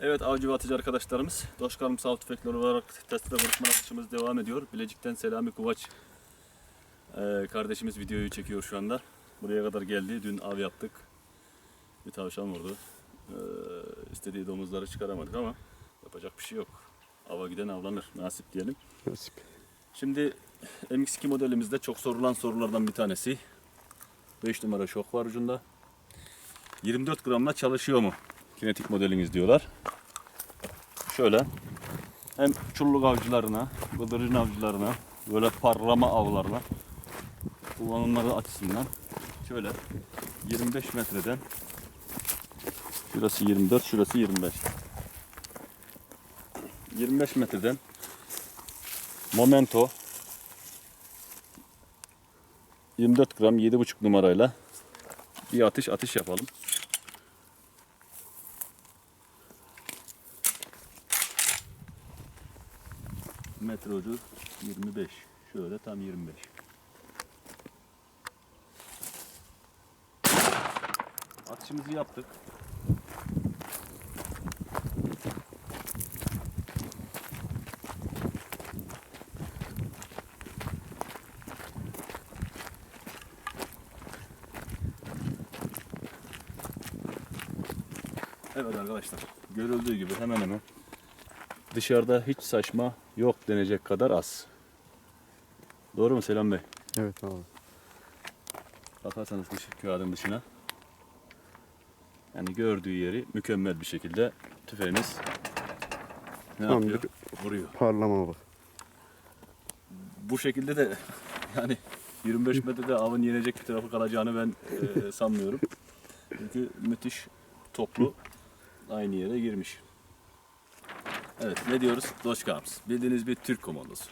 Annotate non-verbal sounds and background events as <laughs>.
Evet avcı ve atıcı arkadaşlarımız Doşkarım Sağ Tüfekleri olarak test ve vuruşma atışımız devam ediyor. Bilecik'ten Selami Kuvaç ee, kardeşimiz videoyu çekiyor şu anda. Buraya kadar geldi. Dün av yaptık. Bir tavşan vurdu. Ee, istediği domuzları çıkaramadık ama yapacak bir şey yok. Ava giden avlanır. Nasip diyelim. Nasip. Şimdi MX2 modelimizde çok sorulan sorulardan bir tanesi. 5 numara şok var ucunda. 24 gramla çalışıyor mu? Kinetik modeliniz diyorlar. Şöyle hem çulluk avcılarına, bıldırcın avcılarına, böyle parlama avlarına kullanımları açısından şöyle 25 metreden şurası 24, şurası 25. 25 metreden Momento 24 gram 7,5 numarayla bir atış atış yapalım. Metre ucu 25. Şöyle tam 25. Atışımızı yaptık. Evet arkadaşlar görüldüğü gibi hemen hemen dışarıda hiç saçma yok denecek kadar az. Doğru mu Selam Bey? Evet abi. Bakarsanız dış, kağıdın dışına. Yani gördüğü yeri mükemmel bir şekilde tüfeğiniz ne Tam yapıyor? Vuruyor. Parlama bak. Bu şekilde de <laughs> yani 25 metrede avın yenecek bir tarafı kalacağını ben e, sanmıyorum. Çünkü müthiş toplu aynı yere girmiş. Evet ne diyoruz? Doşkams. Bildiğiniz bir Türk komandosu.